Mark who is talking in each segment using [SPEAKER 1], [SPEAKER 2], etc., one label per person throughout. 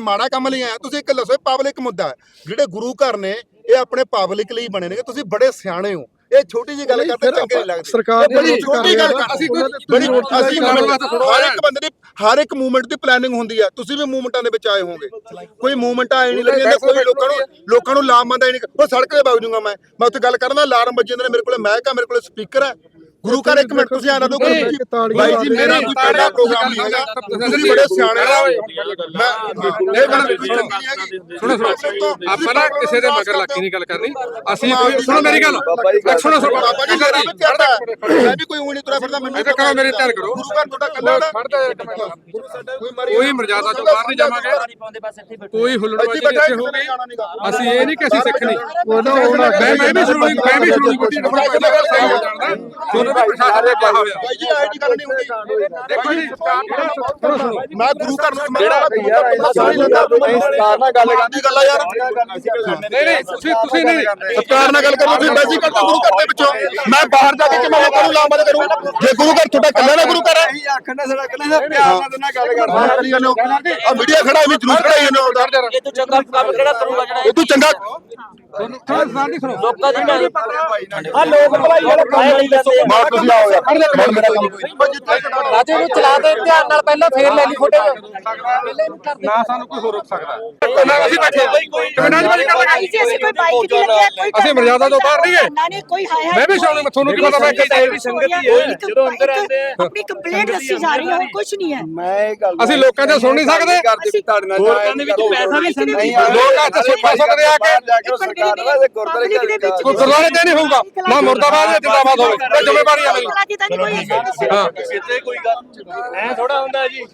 [SPEAKER 1] ਮਾੜਾ ਕੰਮ ਲਈ ਆਇਆ। ਤੁਸੀਂ ਇੱਕ ਦੱਸੋ ਪਬਲਿਕ ਮੁੱਦਾ ਜਿਹੜੇ ਗੁਰੂ ਘਰ ਨੇ ਇਹ ਆਪਣੇ ਪਬਲਿਕ ਲਈ ਬਣੇ ਨੇ ਤੁਸੀਂ ਬੜੇ ਸਿਆਣੇ ਹੋ। ਇਹ ਛੋਟੀ ਜੀ ਗੱਲ ਕਰਦੇ ਚੰਗੇ ਨਹੀਂ ਲੱਗਦੇ।
[SPEAKER 2] ਸਰਕਾਰ
[SPEAKER 1] ਬੜੀ ਛੋਟੀ ਗੱਲ ਕਰ
[SPEAKER 2] ਅਸੀਂ
[SPEAKER 1] ਬੜੀ ਅਸੀਂ ਹਰ ਇੱਕ ਬੰਦੇ ਦੀ ਹਰ ਇੱਕ ਮੂਵਮੈਂਟ ਦੀ ਪਲੈਨਿੰਗ ਹੁੰਦੀ ਹੈ ਤੁਸੀਂ ਵੀ ਮੂਵਮੈਂਟਾਂ ਦੇ ਵਿੱਚ ਆਏ ਹੋਵੋਗੇ। ਕੋਈ ਮੂਵਮੈਂਟ ਆਏ ਨਹੀਂ ਲੱਗੀ ਜਾਂਦੇ ਕੋਈ ਲੋਕਾਂ ਨੂੰ ਲੋਕਾਂ ਨੂੰ ਲਾਮਬੰਦ ਆਈ ਨਹੀਂ। ਉਹ ਸੜਕ ਤੇ ਵਗ ਜੂਗਾ ਮੈਂ। ਮੈਂ ਉੱਥੇ ਗੱਲ ਕਰਦਾ ਅਲਾਰਮ ਵੱਜੇ ਜਾਂਦੇ ਨੇ ਮੇਰੇ ਕੋਲੇ ਮੈਕ ਆ ਮੇਰੇ ਕੋਲੇ ਸਪੀਕਰ ਹੈ। ਗੁਰੂ ਘਰ ਇੱਕ ਮਿੰਟ ਤੁਸੀਂ ਆਣਾ ਦੋ ਬਾਈ ਜੀ ਮੇਰਾ ਕੋਈ ਪਹਿਲਾ ਪ੍ਰੋਗਰਾਮ ਨਹੀਂ ਹੈਗਾ ਤੁਸੀਂ ਬੜੇ ਸਿਆਣੇ ਹੋ। ਮੈਂ ਇਹ ਗੱਲ ਚੰਗੀ ਨਹੀਂ ਹੈਗੀ
[SPEAKER 3] ਸੁਣੋ ਸੁਣੋ। ਆਪਾਂ ਨਾ ਕਿਸੇ ਦੇ ਮਗਰ ਲੱਗੀ ਨਹੀਂ ਗੱਲ ਕਰਨੀ। ਅਸੀਂ ਕੋਈ ਸੁਣੋ ਮੇਰੀ ਗੱਲ। ਸੁਣੋ ਸੁਣੋ।
[SPEAKER 1] ਬਾਬਾ ਜੀ ਮੈਂ ਵੀ ਕੋਈ ਉਂਗਲੀ ਤੁਰਿਆ ਫਿਰਦਾ ਮੈਨੂੰ
[SPEAKER 3] ਇੱਧਰ ਕਰੋ, ਮੇਰੇ ਧਿਆਨ ਕਰੋ।
[SPEAKER 1] ਗੁਰੂ ਘਰ ਤੁਹਾਡਾ ਕੱਲਾ ਨਾ
[SPEAKER 3] ਖੜ ਜਾ ਇੱਕ ਮਿੰਟ
[SPEAKER 1] ਕੋਈ ਮਰੀ
[SPEAKER 3] ਕੋਈ ਮਰਜ਼ਾਦਾ ਤੋਂ ਬਾਹਰ ਨਹੀਂ ਜਾਵਾਂਗੇ। ਕੋਈ ਹੁੱਲੜਬਾਜ਼ੀ ਨਹੀਂ ਇੱਥੇ ਹੋਊਗੀ ਅਸੀਂ ਇਹ ਨਹੀਂ ਕਿ ਅਸੀਂ ਸਿੱਖ ਨਹੀਂ ਮੈਂ ਮੈਂ ਵੀ ਸੁਣੀ ਮੈਂ ਵੀ ਸੁਣੀ ਕੋਈ ਤੁਹਾਨੂੰ ਵੀ ਪ੍ਰਸ਼ਾਸਨ ਨੇ ਕਿਹਾ ਹੋਇਆ।
[SPEAKER 1] ਬਾਈ ਜੀ ਆਈਡੀ ਗੱਲ ਨਹੀਂ ਹੁੰਦੀ।
[SPEAKER 3] ਦੇਖੋ ਜੀ ਸੁਣੋ ਸੁਣੋ
[SPEAKER 1] ਮੈਂ ਗੁਰੂ ਘਰ ਨੂੰ ਸਮਝਦਾ ਸਾਰੀ
[SPEAKER 2] ਸਰਕਾਰ ਨਾਲ ਗੱਲ
[SPEAKER 1] ਦੀ ਗੱਲ ਆ ਯਾਰ।
[SPEAKER 3] ਨਹੀਂ ਨਹੀਂ ਤੁਸੀਂ ਤੁਸੀਂ ਨਹੀਂ
[SPEAKER 1] ਸਰਕਾਰ ਨਾਲ ਗੱਲ ਕਰੋ ਤੁਸੀਂ ਬੈਸੀ ਕਰਦੇ ਗੁਰੂ ਘਰ ਦੇ ਵਿੱਚੋਂ ਮੈਂ ਬਾਹਰ ਜਾ ਕੇ ਕਿਵੇਂ ਲੋਕਾਂ ਨੂੰ ਲਾਮਬੰਦ ਕਰੂੰ? ਜੇ ਗੁਰੂ ਘਰ ਤੁਹਾਡਾ ਕੱਲਾ ਨਾ ਗੁਰੂ ਘਰ ਹੈ।
[SPEAKER 2] ਆਖਣਾ ਸਾਡਾ ਕਹਿੰਦਾ ਪਿਆਰ ਨਾਲ ਨਾਲ ਗੱਲ
[SPEAKER 1] ਹਾਂ ਕਰੀ ਜਾਂਦੇ ਹੋ ਆ ਮੀਡੀਆ ਖੜਾ ਵੀ ਜਾਂਦੇ ਹੋ ਉਹਦਾ।
[SPEAKER 4] ਇਹ ਤੂੰ ਚੰਗਾ ਕੰਮ ਕਿਹੜਾ ਕਰੂਗਾ ਜਿਹੜਾ
[SPEAKER 1] ਇਹ ਤੂੰ ਚੰਗਾ
[SPEAKER 4] ਲੋਕਾਂ ਦੀ ਲੋਕ ਭਲਾਈ ਵਾਲਾ ਕੰਮ ਨਹੀਂ ਕਰਦੇ
[SPEAKER 1] ਮਾਰ ਤੁਸੀਂ ਆਓ ਯਾਰ। ਹੁਣ ਮੇਰਾ ਕੰਮ
[SPEAKER 4] ਰਾਜੇ ਨੂੰ ਚਲਾ ਦੇ ਧਿਆਨ ਨਾਲ ਪਹਿਲਾਂ ਫੇਰ ਲੈ ਲਈ ਫੋਟੋ।
[SPEAKER 3] ਨਾ ਸਾਨੂੰ ਕੋਈ ਹੋਰ ਰੋਕ ਸਕਦਾ। ਨਾ ਅਸੀਂ ਬੈਠੇ ਕਮੈਂਟਾਂ 'ਚ ਬਾਜੀ ਕਰ
[SPEAKER 5] ਜੀ ਅਸੀਂ ਕੋਈ ਬਾਈਕ ਨਹੀਂ ਲੱਗਿਆ ਕੋਈ
[SPEAKER 3] ਅਸੀਂ ਮਰਜ਼ਾਦਾ ਤੋਂ ਬਾਹਰ ਨਹੀਂ ਗਏ।
[SPEAKER 5] ਨਾ ਨਹੀਂ ਕੋਈ ਹਾਇਆ
[SPEAKER 3] ਮੈਂ ਵੀ ਮੈਂ ਤੁਹਾਨੂੰ ਕੀ ਪਤਾ ਮੈਂ ਕਿੱਥੇ
[SPEAKER 5] ਵੀ ਸੰਗਤ ਹੀ ਹੈ। ਜਦੋਂ ਅੰਦਰ ਆਉਂਦੇ ਆ। ਆਪਣੀ ਕੰਪਲੇਂਟ ਦੱਸੀ ਜਾ ਰਹੀ ਹੈ ਹੋਰ ਕੁਝ ਨਹੀਂ ਹੈ।
[SPEAKER 2] ਮੈਂ ਇਹ ਗੱਲ
[SPEAKER 3] ਅਸੀਂ ਲੋਕਾਂ ਦੇ ਸੁਣ ਨਹੀਂ ਸਕਦੇ।
[SPEAKER 5] ਲੋਕਾਂ ਦੇ ਵਿੱਚ ਪੈਸਾ ਵੀ
[SPEAKER 2] ਨਹੀਂ
[SPEAKER 3] ਲੋਕ ਅੱਜ ਸੁੱਖਾ ਸਕਦੇ ਆ ਕੇ
[SPEAKER 2] ਗੁਰਦੁਆਰੇ
[SPEAKER 5] ਦੇ
[SPEAKER 3] ਤੇ ਨਹੀਂ ਹੋਊਗਾ। ਨਾ ਮੁਰਦਾਬਾਦ ਜਿੰਦਾਬਾਦ ਹੋਵੇ ਜ਼ਿੰਮੇਵਾਰੀ ਆ ਮੇਰੀ
[SPEAKER 5] ਤਾਂ ਨਹੀਂ ਕੋਈ ਐਸਾ
[SPEAKER 3] ਹਾਂ।
[SPEAKER 4] ਕਿਤੇ ਕੋਈ ਗੱਲ ਐ ਥੋੜਾ ਹੁੰਦਾ ਜੀ।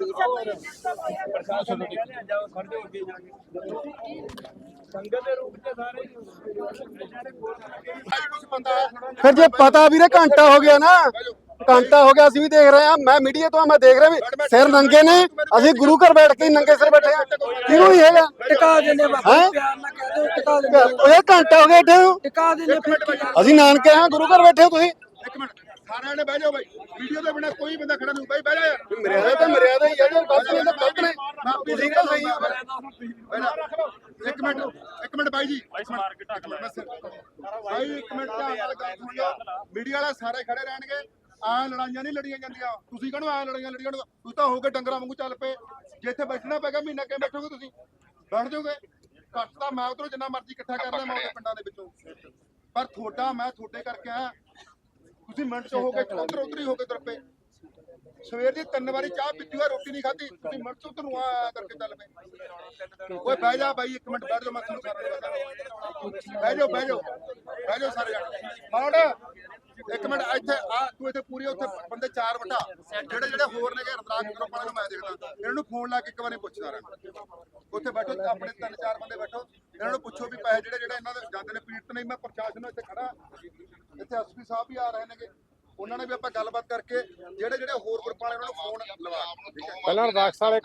[SPEAKER 2] ਫਿਰ ਜੇ ਪਤਾ ਵੀਰੇ ਘੰਟਾ ਹੋ ਗਿਆ ਨਾ ਘੰਟਾ ਹੋ ਗਿਆ ਅਸੀਂ ਵੀ ਦੇਖ ਰਹੇ ਹਾਂ ਮੈਂ ਮੀਡੀਆ ਤੋਂ ਆ ਮੈਂ ਦੇਖ ਰਿਹਾ ਵੀ ਸਿਰ ਨੰਗੇ ਨੇ ਅਸੀਂ ਗੁਰੂ ਘਰ ਬੈਠ ਕੇ ਹੀ ਨੰਗੇ ਸਿਰ ਬੈਠੇ ਆ ਕਿਹਨੂੰ ਨਹੀਂ ਹੈਗਾ?
[SPEAKER 6] ਟਿਕਾ ਦਿੰਦੇ
[SPEAKER 2] ਹੈਂ?
[SPEAKER 6] ਪਿਆਰ ਨਾਲ ਕਹਿ ਦਿਓ ਟਿਕਾ ਦਿੰਦੇ
[SPEAKER 2] ਉਹ ਘੰਟਾ ਹੋ ਗਿਆ ਇੱਥੇ।
[SPEAKER 6] ਟਿਕਾ ਦਿੰਦੇ?
[SPEAKER 2] ਅਸੀਂ ਨਾਨਕੇ ਆ ਗੁਰੂ ਘਰ ਬੈਠੇ ਹੋ ਤੁਸੀਂ।
[SPEAKER 1] ਇੱਕ ਮਿੰਟ ਸਾਰਿਆਂ ਨੇ ਬਹਿ ਜਾਓ ਬਾਈ। ਵੀਡੀਓ ਦੇ ਬਿਨਾ ਕੋਈ ਬੰਦਾ ਖੜਾ ਨਹੀਂ। ਬਾਈ ਬਹਿ ਜਾ ਯਾਰ।
[SPEAKER 2] ਮਰਿਆਦਾ ਤਾਂ ਮਰਿਆਦਾ ਹੀ ਹੈ ਜੇ ਗਲਤ ਨੇ ਤਾਂ ਗਲਤ ਨੇ ਤੁਸੀਂ ਤਾਂ ਸਹੀ ਹੋ।
[SPEAKER 1] ਬਹਿ ਜਾ। ਇੱਕ ਮਿੰਟ ਇੱਕ ਮਿੰਟ ਬਾਈ ਜੀ। ਇੱਕ ਮਿੰਟ ਮੈਂ ਸਿਰ- ਬਾਈ ਇੱਕ ਮਿੰਟ ਧਿਆਨ ਨਾਲ ਗੱਲ ਸੁਣ ਲਓ ਮੀਡੀਆ ਵਾਲੇ ਸਾਰੇ ਖੜੇ ਰਹਿਣਗੇ। ਆ ਲੜਾਈਆਂ ਨਹੀਂ ਲੜੀਆਂ ਜਾਂਦੀਆਂ। ਤੁਸੀਂ ਕਹਣੋ ਆ ਲੜਾਈਆਂ ਲੜੀਆਂ ਨੂੰ? ਤੁਸੀਂ ਤਾਂ ਹੋ ਕੇ ਡੰਗਰਾਂ ਵਾਂਗੂ ਚੱਲ ਪਏ। ਜੇ ਇੱਥੇ ਬੈਠਣਾ ਪੈਗਾ ਮਹੀਨਾ ਕਿਵੇਂ ਬੈਠੋਗੇ ਤੁਸੀਂ? ਬੈਠ ਜਾਓਗੇ? ਘੱਟ ਤਾਂ ਮੈਂ ਉਧਰੋਂ ਜਿੰਨਾ ਮਰਜ਼ੀ ਇਕੱਠਾ ਕਰ ਲਿਆ ਮੈਂ ਉਹਦੇ ਪਿੰਡਾਂ ਦੇ ਵਿੱਚੋਂ। ਪਰ ਤੁਹਾਡਾ ਮੈਂ ਤੁਹਾਡੇ ਕਰਕੇ ਆਇਆ। ਤੁਸੀਂ ਮਿੰਟ ਚ ਹੋ ਕੇ ਉਧਰ ਉਧਰ ਹੀ ਹੋ ਕੇ ਤੁਰ ਪਏ। ਸਵੇਰ ਦੀ ਤਿੰਨ ਵਾਰੀ ਚਾਹ ਪੀਤੀ ਹੋਈ, ਰੋਟੀ ਨਹੀਂ ਖਾਧੀ। ਤੁਸੀਂ ਮਿੰਟ ਚ ਉਧਰ ਨੂੰ ਆ ਕਰਕੇ ਚੱਲ ਪਏ। ਓਏ, ਬਹਿ ਜਾ ਬਾਈ, ਇੱਕ ਮਿੰਟ ਬੈਠ ਜਾ ਮੈਂ ਤੁਹਾਨੂੰ ਸਾਰਾ ਬਹਿ ਜਾਓ ਬਹਿ ਜਾਓ ਬਹਿ ਜਾਓ ਸਾਰੇ ਜਣੇ। ਮਾਉਡ ਇੱਕ ਮਿੰਟ, ਇੱਥੇ ਆ, ਤੂੰ ਇੱਥੇ ਪੂਰੀ ਉੱਥੇ ਬੰਦੇ ਚਾਰ ਵਟਾ ਜਿਹੜੇ ਜਿਹੜੇ ਹੋਰ ਨੇ ਰਤਰਾਜ ਗਰੁੱਪ ਨੂੰ ਮੈਂ ਦੇਖਦਾ। ਇਹਨਾਂ ਨੂੰ ਫੋਨ ਲਾ ਕੇ ਇੱਕ ਵਾਰੀ ਪੁੱਛਦਾ ਰਹਿਣਾ। ਉੱਥੇ ਬੈਠੋ, ਆਪਣੇ ਤਿੰਨ ਚਾਰ ਬੰਦੇ ਬੈਠੋ। ਇਹਨਾਂ ਨੂੰ ਪੁੱਛੋ ਵੀ ਪੈਸੇ ਜਿਹੜੇ ਜਿਹੜੇ ਇਹਨਾਂ ਦੇ ਜਾਂਦੇ ਨੇ, ਪੀੜਤ ਨਹੀਂ, ਮੈਂ ਪ੍ਰਸ਼ਾਸਨ ਨੂੰ ਇੱਥੇ ਖੜਾ। ਇੱਥੇ ਐਸਪੀ ਸਾਹਿਬ ਵੀ ਆ ਰਹੇ ਨੇਗੇ। ਉਹਨਾਂ ਨੇ ਵੀ ਆਪਾਂ ਗੱਲਬਾਤ ਕਰਕੇ, ਜਿਹੜੇ ਜਿਹੜੇ ਹੋਰ ਗਰੁੱਪ ਵਾਲੇ ਉਹਨਾਂ ਨੂੰ ਫੋਨ ਲਵਾ।
[SPEAKER 3] ਪਹਿਲਾਂ ਰਦਾਕਸ ਵਾਲੇ